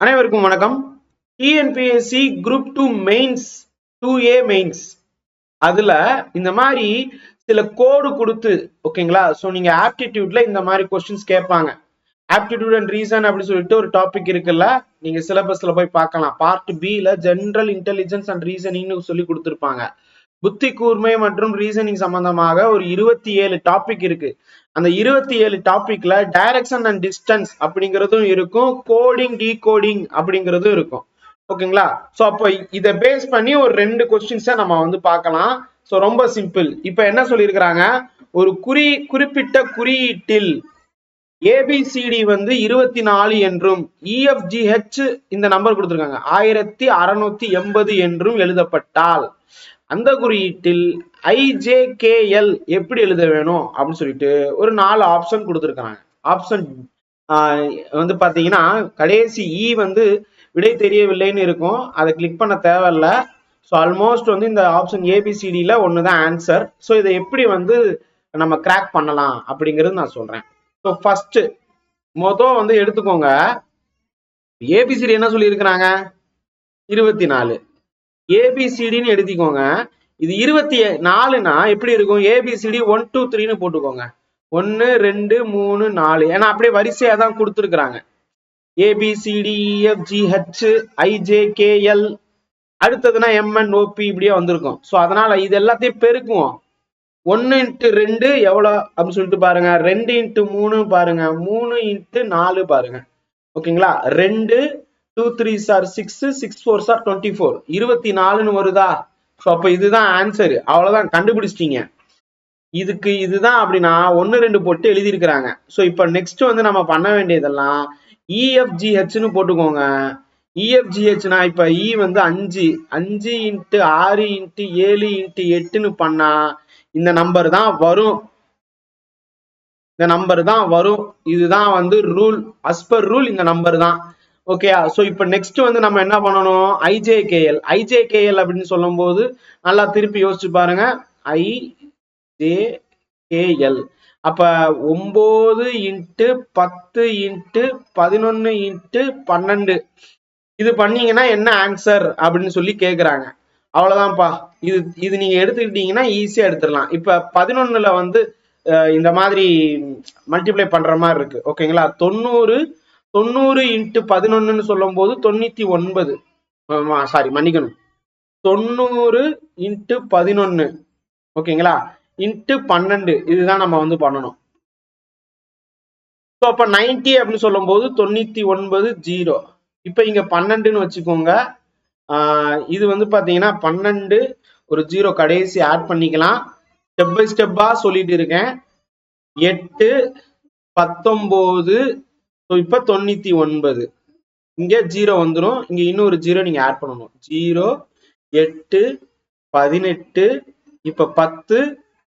அனைவருக்கும் வணக்கம். TNPSC group two mains two A mains அதுல இந்த மாதிரி சில கோடு கொடுத்து ஓகேங்களா ஸோ நீங்க ஆப்டிடியூட்ல இந்த மாதிரி கொஸ்டின்ஸ் கேட்பாங்க. ஆப்டிடியூட் அண்ட் ரீசன் அப்படின்னு சொல்லிட்டு ஒரு டாபிக் இருக்குல்ல நீங்க சிலபஸ்ல போய் பார்க்கலாம். பார்ட் பி ல ஜென்ரல் இன்டெலிஜென்ஸ் அண்ட் ரீசனிங்னு சொல்லி கொடுத்துருப்பாங்க. புத்தி கூர்மை மற்றும் ரீசனிங் சம்பந்தமாக ஒரு இருபத்தி ஏழு டாபிக் இருக்கு. அந்த இருபத்தி ஏழு டாபிக்ல டைரக்ஷன் அண்ட் டிஸ்டன்ஸ் அப்படிங்கிறதும் இருக்கும். கோடிங் டீகோடிங் அப்படிங்கிறதும் இருக்கும். ஓகேங்களா ஸோ அப்போ இதை பேஸ் பண்ணி ஒரு ரெண்டு கொஸ்டின்ஸை நம்ம வந்து பார்க்கலாம். ஸோ ரொம்ப சிம்பிள் இப்போ என்ன சொல்லியிருக்கிறாங்க? ஒரு குறி குறிப்பிட்ட குறியீட்டில் ஏபிசிடி வந்து இருபத்தி நாலு என்றும் இஎஃப்ஜிஹெச் இந்த நம்பர் கொடுத்துருக்காங்க. ஆயிரத்தி அறநூத்தி எண்பது என்றும் எழுதப்பட்டால். அந்த குறியீட்டில் ஐஜேகேஎல் எப்படி எழுத வேணும் அப்படின்னு சொல்லிட்டு ஒரு நாலு ஆப்ஷன் கொடுத்துருக்காங்க ஆப்ஷன் வந்து பார்த்தீங்கன்னா கடைசி இ வந்து விடை தெரியவில்லைன்னு இருக்கும். அதை கிளிக் பண்ண தேவையில்ல. ஸோ ஆல்மோஸ்ட் வந்து இந்த ஆப்ஷன் ஏபிசிடியில் ஒன்று தான் ஆன்சர் ஸோ இதை எப்படி வந்து நம்ம கிராக் பண்ணலாம் அப்படிங்கிறது நான் சொல்கிறேன் ஸோ ஃபஸ்ட்டு மொத்தம் வந்து எடுத்துக்கோங்க. ஏபிசிடி என்ன சொல்லியிருக்கிறாங்க? இருபத்தி நாலு. ஏபிசிடின்னு எழுதிக்கோங்க இது இருபத்தி நாலுனா எப்படி இருக்கும்? ஏபிசிடி ஒன் டூ த்ரீன்னு போட்டுக்கோங்க. ஒன்று ரெண்டு மூணு நாலு. ஏன்னா அப்படியே வரிசையாக தான் கொடுத்துருக்குறாங்க. ஏபிசிடிஎஃப்ஜிஹெச் ஐஜேகேஎல் அடுத்ததுன்னா எம்என் ஓபி இப்படியே வந்திருக்கும். ஸோ அதனால இது எல்லாத்தையும் பெருக்குவோம். ஒன்று இன்ட்டு ரெண்டு எவ்வளோ அப்படின்னு சொல்லிட்டு பாருங்க. ரெண்டு இன்ட்டு மூணு பாருங்க. மூணு இன்ட்டு நாலு பாருங்க. ஓகேங்களா? ரெண்டு two three sir six six four sir twenty four இருபத்தி நாலுன்னு வருதா? ஸோ அப்போ இதுதான் ஆன்சர் அவ்வளோதான் கண்டுபிடிச்சிட்டீங்க. இதுக்கு இதுதான் அப்படின்னா ஒன்று ரெண்டு போட்டு எழுதியிருக்கிறாங்க. ஸோ இப்போ நெக்ஸ்ட் வந்து நம்ம பண்ண வேண்டியதெல்லாம் இஎஃப்ஜிஹெச்னு போட்டுக்கோங்க. இஎஃப்ஜிஹெச்னா இப்போ இ e வந்து அஞ்சு. அஞ்சு இன்ட்டு ஆறு இன்ட்டு ஏழு இன்ட்டு எட்டுன்னு பண்ணா இந்த நம்பர் தான் வரும். இந்த நம்பர் தான் வரும். இதுதான் வந்து ரூல் அஸ்பர் ரூல் இந்த நம்பர் தான். ஓகேயா ஸோ இப்போ நெக்ஸ்ட் வந்து நம்ம என்ன பண்ணணும்? ஐஜேகேஎல் ஐஜேகேஎல் அப்படின்னு சொல்லும்போது நல்லா திருப்பி யோசிச்சு பாருங்க. ஐஜேகேஎல் அப்போ ஒம்பது இன்ட்டு பத்து இன்ட்டு பதினொன்னு இன்ட்டு பன்னெண்டு. இது பண்ணீங்கன்னா என்ன ஆன்சர் அப்படின்னு சொல்லி கேட்குறாங்க அவ்வளோதான்ப்பா இது இது நீங்கள் எடுத்துக்கிட்டீங்கன்னா ஈஸியாக எடுத்துடலாம். இப்போ பதினொன்னுல வந்து இந்த மாதிரி மல்டிப்ளை பண்ற மாதிரி இருக்கு. ஓகேங்களா தொண்ணூறு தொண்ணூறு இன்ட்டு பதினொன்னுன்னு சொல்லும் போது தொண்ணூத்தி ஒன்பது. சாரி மன்னிக்கணும். தொண்ணூறு இன்ட்டு பதினொன்னு. ஓகேங்களா? இன்ட்டு பன்னெண்டு. இதுதான் நம்ம வந்து பண்ணணும். ஸோ அப்போ நைன்டி அப்படின்னு சொல்லும் போது தொண்ணூத்தி ஒன்பது ஜீரோ. இப்போ இங்க பன்னெண்டுன்னு வச்சுக்கோங்க. இது வந்து பாத்தீங்கன்னா பன்னெண்டு ஒரு ஜீரோ கடைசி ஆட் பண்ணிக்கலாம். ஸ்டெப் பை ஸ்டெப்பா சொல்லிட்டு இருக்கேன். எட்டு பத்தொம்போது ஸோ இப்போ தொண்ணூத்தி ஒன்பது. இங்கே ஜீரோ வந்துடும் இங்கே இன்னொரு ஜீரோ நீங்கள் ஆட் பண்ணணும். ஜீரோ எட்டு பதினெட்டு இப்போ பத்து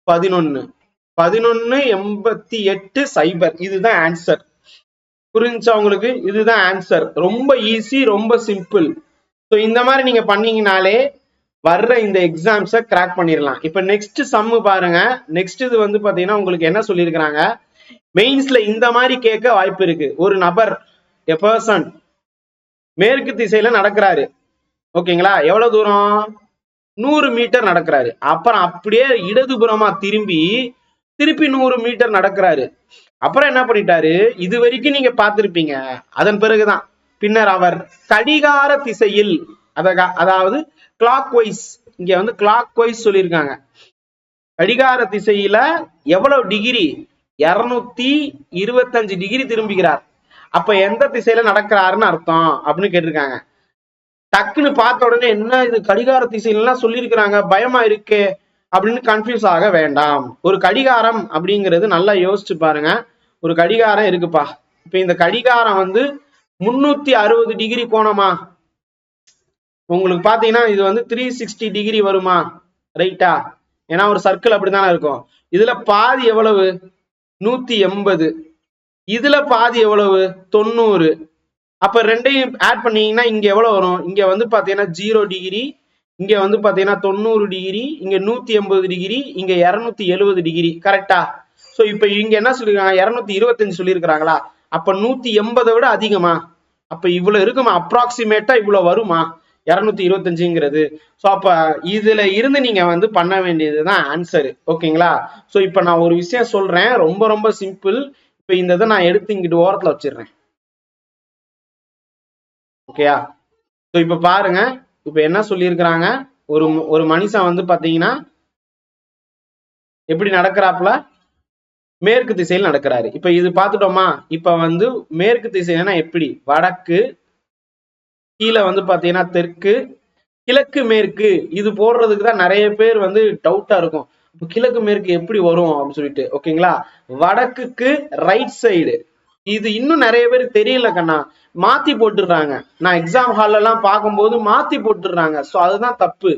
பதினொன்னு. பதினொன்னு எண்பத்தி எட்டு சைபர் இதுதான் ஆன்சர் புரிஞ்சா உங்களுக்கு? இதுதான் ஆன்சர் ரொம்ப ஈஸி ரொம்ப சிம்பிள் ஸோ இந்த மாதிரி நீங்க பண்ணீங்கனாலே வர்ற இந்த எக்ஸாம்ஸை கிராக் பண்ணிடலாம் இப்போ நெக்ஸ்ட் சம்மு பாருங்க. நெக்ஸ்ட் இது வந்து பார்த்தீங்கன்னா உங்களுக்கு என்ன சொல்லியிருக்கிறாங்க மெயின்ஸ்ல இந்த மாதிரி கேட்க வாய்ப்பு இருக்கு. ஒரு நபர் எ பர்சன் மேற்கு திசையில நடக்கிறாரு. ஓகேங்களா? எவ்வளவு தூரம்? நூறு மீட்டர் நடக்கிறாரு. அப்புறம் அப்படியே இடதுபுறமா திரும்பி திருப்பி நூறு மீட்டர் நடக்கிறாரு. அப்புறம் என்ன பண்ணிட்டாரு? இது வரைக்கும் நீங்க பார்த்திருப்பீங்க. அதன் பிறகுதான். பின்னர் அவர் கடிகார திசையில் அதாவது கிளாக் வைஸ் இங்க வந்து கிளாக் வைஸ் சொல்லியிருக்காங்க. கடிகார திசையில எவ்வளவு டிகிரி இருநூத்தி இருபத்தஞ்சு டிகிரி திரும்பிக்கிறார். அப்ப எந்த திசையில நடக்கிறாருன்னு அர்த்தம் அப்படின்னு கேட்டிருக்காங்க. டக்குன்னு பார்த்த உடனே என்ன இது கடிகார திசையிலாம் சொல்லியிருக்கிறாங்க? பயமா இருக்கு அப்படின்னு கன்ஃபியூஸ் ஆக வேண்டாம். ஒரு கடிகாரம் அப்படிங்கிறது நல்லா யோசிச்சு பாருங்க. ஒரு கடிகாரம் இருக்குப்பா. இப்ப இந்த கடிகாரம் வந்து முன்னூத்தி அறுபது டிகிரி கோணமா? உங்களுக்கு பாத்தீங்கன்னா இது வந்து த்ரீ சிக்ஸ்டி டிகிரி வருமா? ரைட்டா ஏன்னா ஒரு சர்க்கிள் அப்படித்தானே இருக்கும். இதுல பாதி எவ்வளவு? நூத்தி எண்பது. இதுல பாதி எவ்வளவு? தொண்ணூறு. அப்ப ரெண்டையும் ஆட் பண்ணீங்கன்னா இங்க எவ்வளவு வரும்? இங்க வந்து பாத்தீங்கன்னா ஜீரோ டிகிரி இங்க வந்து பாத்தீங்கன்னா தொண்ணூறு டிகிரி இங்க நூத்தி எண்பது டிகிரி இங்க இருநூத்தி எழுபது டிகிரி கரெக்டா சோ இப்ப இங்க என்ன சொல்லிருக்காங்க? இருநூத்தி இருபத்தஞ்சு சொல்லியிருக்கிறாங்களா அப்ப நூத்தி எண்பதை விட அதிகமா? அப்ப இவ்வளவு இருக்குமா? அப்ராக்சிமேட்டா இவ்வளவு வருமா? இருநூத்தி இருபத்தஞ்சுங்கிறது. ஸோ அப்போ இதுல இருந்து நீங்க வந்து பண்ண வேண்டியதுதான் ஆன்சர் ஓகேங்களா ஸோ இப்போ நான் ஒரு விஷயம் சொல்றேன். ரொம்ப ரொம்ப சிம்பிள் இப்போ இந்த இதை நான் எடுத்து இங்கிட்டு ஓரத்துல வச்சிடுறேன். ஓகேயா ஸோ இப்ப பாருங்க. இப்ப என்ன சொல்லியிருக்கிறாங்க? ஒரு ஒரு மனுஷன் வந்து பாத்தீங்கன்னா எப்படி நடக்கிறாப்புல? மேற்கு திசையில் நடக்கிறாரு. இப்ப இது பார்த்துட்டோமா? இப்ப வந்து மேற்கு திசைனா எப்படி? வடக்கு கீழே வந்து பாத்தீங்கன்னா தெற்கு கிழக்கு மேற்கு இது போடுறதுக்கு தான் நிறைய பேர் வந்து டவுட்டா இருக்கும். கிழக்கு மேற்கு எப்படி வரும் அப்படின்னு சொல்லிட்டு ஓகேங்களா வடக்குக்கு ரைட் சைடு இது இன்னும் நிறைய பேருக்கு தெரியல கண்ணா. மாத்தி போட்டுடுறாங்க. நான் எக்ஸாம் ஹால்ல எல்லாம் பார்க்கும்போது மாத்தி போட்டுடுறாங்க. ஸோ அதுதான் தப்பு.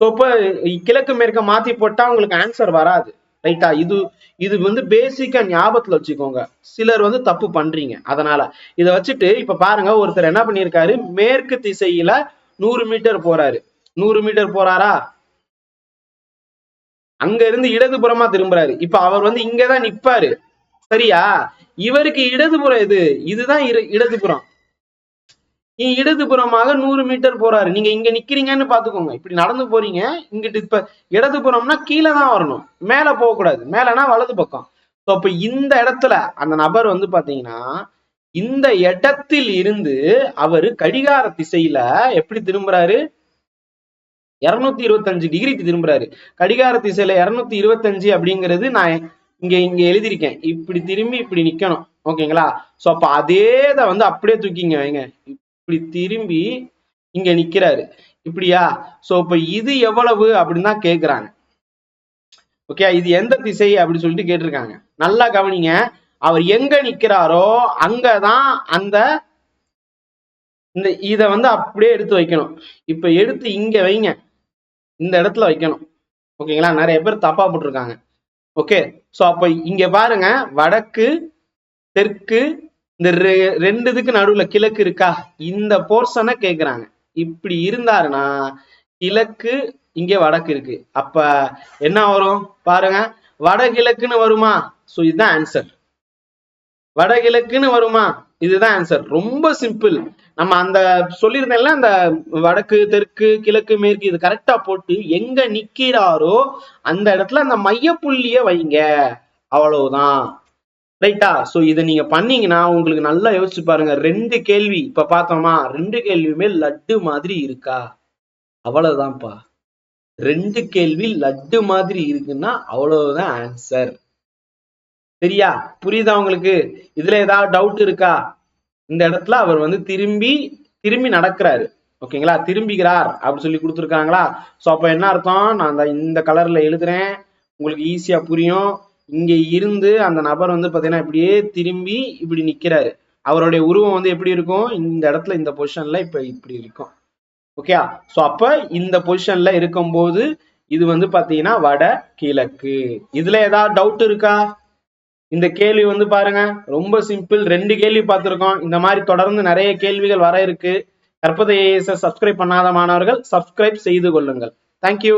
ஸோ இப்போ கிழக்கு மேற்க மாத்தி போட்டா உங்களுக்கு ஆன்சர் வராது. ரைட்டா இது இது வந்து பேசிக்கா ஞாபகத்துல வச்சுக்கோங்க. சிலர் வந்து தப்பு பண்றீங்க. அதனால இதை வச்சுட்டு இப்ப பாருங்க ஒருத்தர் என்ன பண்ணியிருக்காரு? மேற்கு திசையில நூறு மீட்டர் போறாரு. நூறு மீட்டர் போறாரா? அங்க இருந்து இடதுபுறமா திரும்புறாரு. இப்ப அவர் வந்து இங்கதான் நிப்பாரு. சரியா? இவருக்கு இடதுபுறம் இது இதுதான் இரு- இடதுபுறம். நீ இடதுபுறமாக நூறு மீட்டர் போறாரு. நீங்க இங்க நிக்கிறீங்கன்னு பாத்துக்கோங்க இப்படி நடந்து போறீங்க. இங்கிட்டு இப்ப இடதுபுறம்னா கீழே தான் வரணும். மேல போக கூடாது மேலனா வலது பக்கம். ஸோ அப்ப இந்த இடத்துல அந்த நபர் வந்து பாத்தீங்கன்னா இந்த இடத்தில் இருந்து அவரு கடிகார திசையில எப்படி திரும்புறாரு? இருநூத்தி இருபத்தஞ்சு டிகிரிக்கு திரும்புறாரு. கடிகார திசையில இருநூத்தி இருபத்தஞ்சு அப்படிங்கிறது நான் இங்க இங்க எழுதியிருக்கேன். இப்படி திரும்பி இப்படி நிக்கணும். ஓகேங்களா? சோ அப்ப அதே இதை வந்து அப்படியே தூக்கிங்க வைங்க. இப்படி திரும்பி இங்க நிக்கிறாரு. இப்படியா? சோ இப்ப இது எவ்வளவு அப்படின்னு தான் கேக்குறாங்க. ஓகே இது எந்த திசை அப்படின்னு சொல்லிட்டு கேட்டிருக்காங்க. நல்லா கவனிங்க. அவர் எங்க நிக்கிறாரோ அங்கதான் அந்த இந்த இத வந்து அப்படியே எடுத்து வைக்கணும். இப்ப எடுத்து இங்க வைங்க. இந்த இடத்துல வைக்கணும். ஓகேங்களா நிறைய பேர் தப்பா போட்டிருக்காங்க. ஓகே சோ அப்ப இங்க பாருங்க. வடக்கு தெற்கு இந்த ரெ- ரெண்டு இதுக்கு நடுவுல கிழக்கு இருக்கா? இந்த போர்ஷனை கேக்குறாங்க. இப்படி இருந்தாருன்னா கிழக்கு இங்க வடக்கு இருக்கு. அப்ப என்ன வரும்? பாருங்க. வடகிழக்குன்னு வருமா? சோ இதுதான் ஆன்சர் வடகிழக்குன்னு வருமா? இதுதான் ஆன்சர் ரொம்ப சிம்பிள் நம்ம அந்த சொல்லியிருந்தேன்ல அந்த வடக்கு தெற்கு கிழக்கு மேற்கு இது கரெக்டா போட்டு எங்க நிக்கிறாரோ அந்த இடத்துல அந்த மைய புள்ளிய வைங்க. அவ்வளவுதான். ரைட்டா சோ இதை நீங்க பண்ணீங்கன்னா உங்களுக்கு நல்லா யோசிச்சு பாருங்க. ரெண்டு கேள்வி இப்ப பார்த்தோமா? ரெண்டு கேள்வியுமே லட்டு மாதிரி இருக்கா? அவ்வளவுதான்ப்பா. ரெண்டு கேள்வி லட்டு மாதிரி இருக்குன்னா அவ்வளவுதான் ஆன்சர் சரியா? புரியுதா உங்களுக்கு? இதுல ஏதாவது டவுட் இருக்கா? இந்த இடத்துல அவர் வந்து திரும்பி திரும்பி நடக்கிறாரு. ஓகேங்களா? திரும்பிக்கிறார் அப்படி சொல்லி கொடுத்துருக்காங்களா? சோ அப்ப என்ன அர்த்தம்? நான் அந்த இந்த கலர்ல எழுதுறேன். உங்களுக்கு ஈஸியா புரியும். இங்க இருந்து அந்த நபர் வந்து பாத்தீங்கன்னா இப்படியே திரும்பி இப்படி நிக்கிறாரு. அவருடைய உருவம் வந்து எப்படி இருக்கும்? இந்த இடத்துல இந்த பொசிஷன்ல இப்ப இப்படி இருக்கும். ஓகே சோ அப்ப இந்த பொசிஷன்ல இருக்கும்போது இது வந்து பாத்தீங்கன்னா வட கிழக்கு. இதுல ஏதாவது டவுட் இருக்கா? இந்த கேள்வி வந்து பாருங்க. ரொம்ப சிம்பிள் ரெண்டு கேள்வி பார்த்துருக்கோம். இந்த மாதிரி தொடர்ந்து நிறைய கேள்விகள் வர இருக்கு. கற்பதை சப்ஸ்கிரைப் பண்ணாத மாணவர்கள் சப்ஸ்கிரைப் செய்து கொள்ளுங்கள். தேங்க்யூ